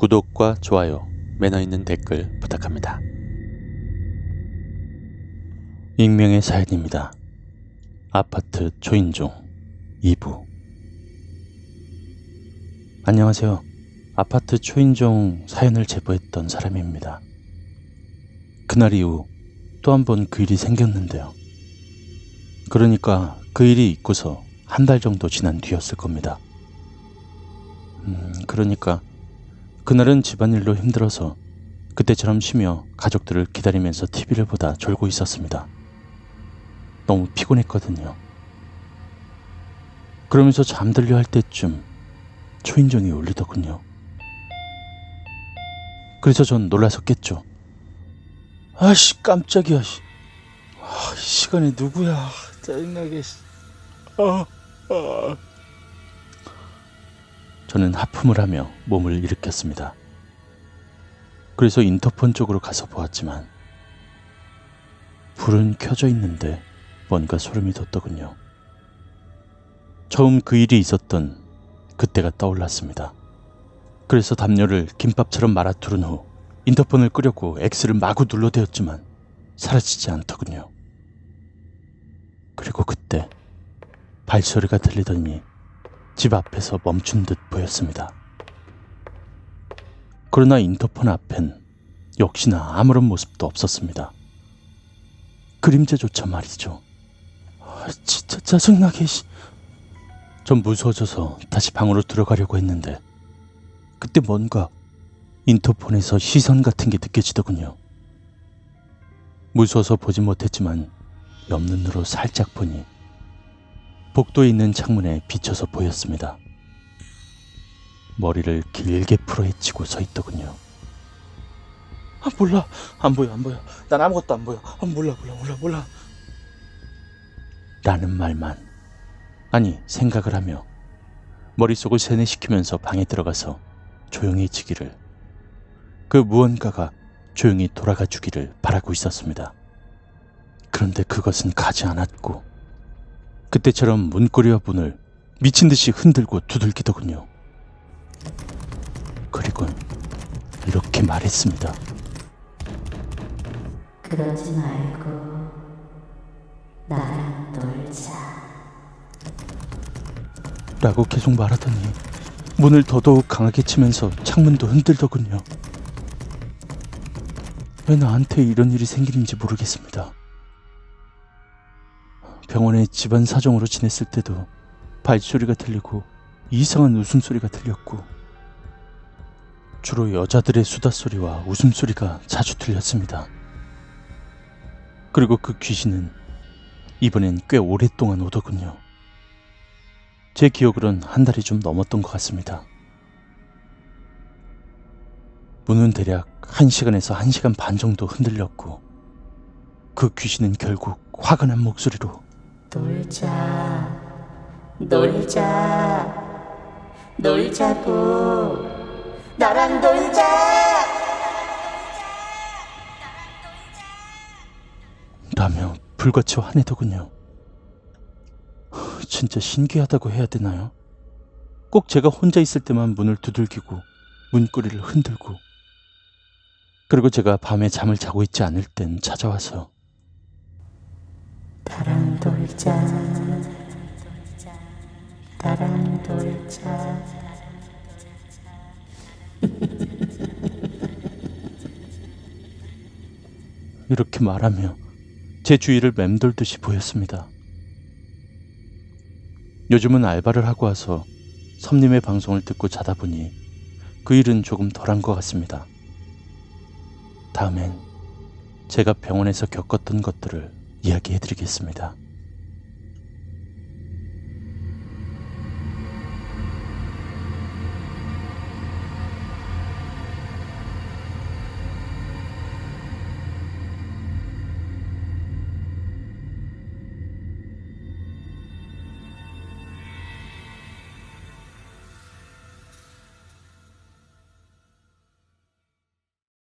구독과 좋아요, 매너 있는 댓글 부탁합니다. 익명의 사연입니다. 아파트 초인종 2부 안녕하세요. 아파트 초인종 사연을 제보했던 사람입니다. 그날 이후 또 한 번 그 일이 생겼는데요. 그러니까 그 일이 있고서 한 달 정도 지난 뒤였을 겁니다. 음, 그러니까 그날은 집안일로 힘들어서 그때처럼 쉬며 가족들을 기다리면서 TV를 보다 졸고 있었습니다. 너무 피곤했거든요. 그러면서 잠들려 할 때쯤 초인종이 울리더군요. 그래서 전 놀라서 깼죠. 아씨 깜짝이야. 씨. 아, 이 시간에 누구야? 짜증나게. 씨. 아, 아. 저는 하품을 하며 몸을 일으켰습니다. 그래서 인터폰 쪽으로 가서 보았지만 불은 켜져 있는데 뭔가 소름이 돋더군요. 처음 그 일이 있었던 그때가 떠올랐습니다. 그래서 담요를 김밥처럼 말아 두른 후 인터폰을 끄려고 X를 마구 눌러대었지만 사라지지 않더군요. 그리고 그때 발소리가 들리더니 집 앞에서 멈춘 듯 보였습니다. 그러나 인터폰 앞엔 역시나 아무런 모습도 없었습니다. 그림자조차 말이죠. 아, 진짜 짜증나게 씨. 전 무서워져서 다시 방으로 들어가려고 했는데 그때 뭔가 인터폰에서 시선 같은 게 느껴지더군요. 무서워서 보지 못했지만 옆 눈으로 살짝 보니 복도에 있는 창문에 비쳐서 보였습니다. 머리를 길게 풀어헤치고 서 있더군요. 아 몰라 안 보여 안 보여 난 아무것도 안 보여 아 몰라 몰라 몰라 몰라 라는 말만 아니 생각을 하며 머릿속을 세뇌시키면서 방에 들어가서 조용해지기를 그 무언가가 조용히 돌아가 주기를 바라고 있었습니다. 그런데 그것은 가지 않았고 그때처럼 문고리와 문을 미친 듯이 흔들고 두들기더군요. 그리곤 이렇게 말했습니다. 그러지 말고 나랑 놀자. 라고 계속 말하더니 문을 더더욱 강하게 치면서 창문도 흔들더군요. 왜 나한테 이런 일이 생기는지 모르겠습니다. 병원에 집안 사정으로 지냈을 때도 발소리가 들리고 이상한 웃음소리가 들렸고 주로 여자들의 수다소리와 웃음소리가 자주 들렸습니다. 그리고 그 귀신은 이번엔 꽤 오랫동안 오더군요. 제 기억으론 한 달이 좀 넘었던 것 같습니다. 문은 대략 1시간에서 1시간 반 정도 흔들렸고 그 귀신은 결국 화가 난 목소리로 놀자. 놀자. 놀자고. 나랑 놀자. 라며 불같이 화내더군요. 진짜 신기하다고 해야 되나요? 꼭 제가 혼자 있을 때만 문을 두들기고 문고리를 흔들고 그리고 제가 밤에 잠을 자고 있지 않을 땐 찾아와서 나랑 놀자. 이렇게 말하며 제 주위를 맴돌듯이 보였습니다. 요즘은 알바를 하고 와서 섬님의 방송을 듣고 자다 보니 그 일은 조금 덜한 것 같습니다. 다음엔 제가 병원에서 겪었던 것들을 이야기해 드리겠습니다.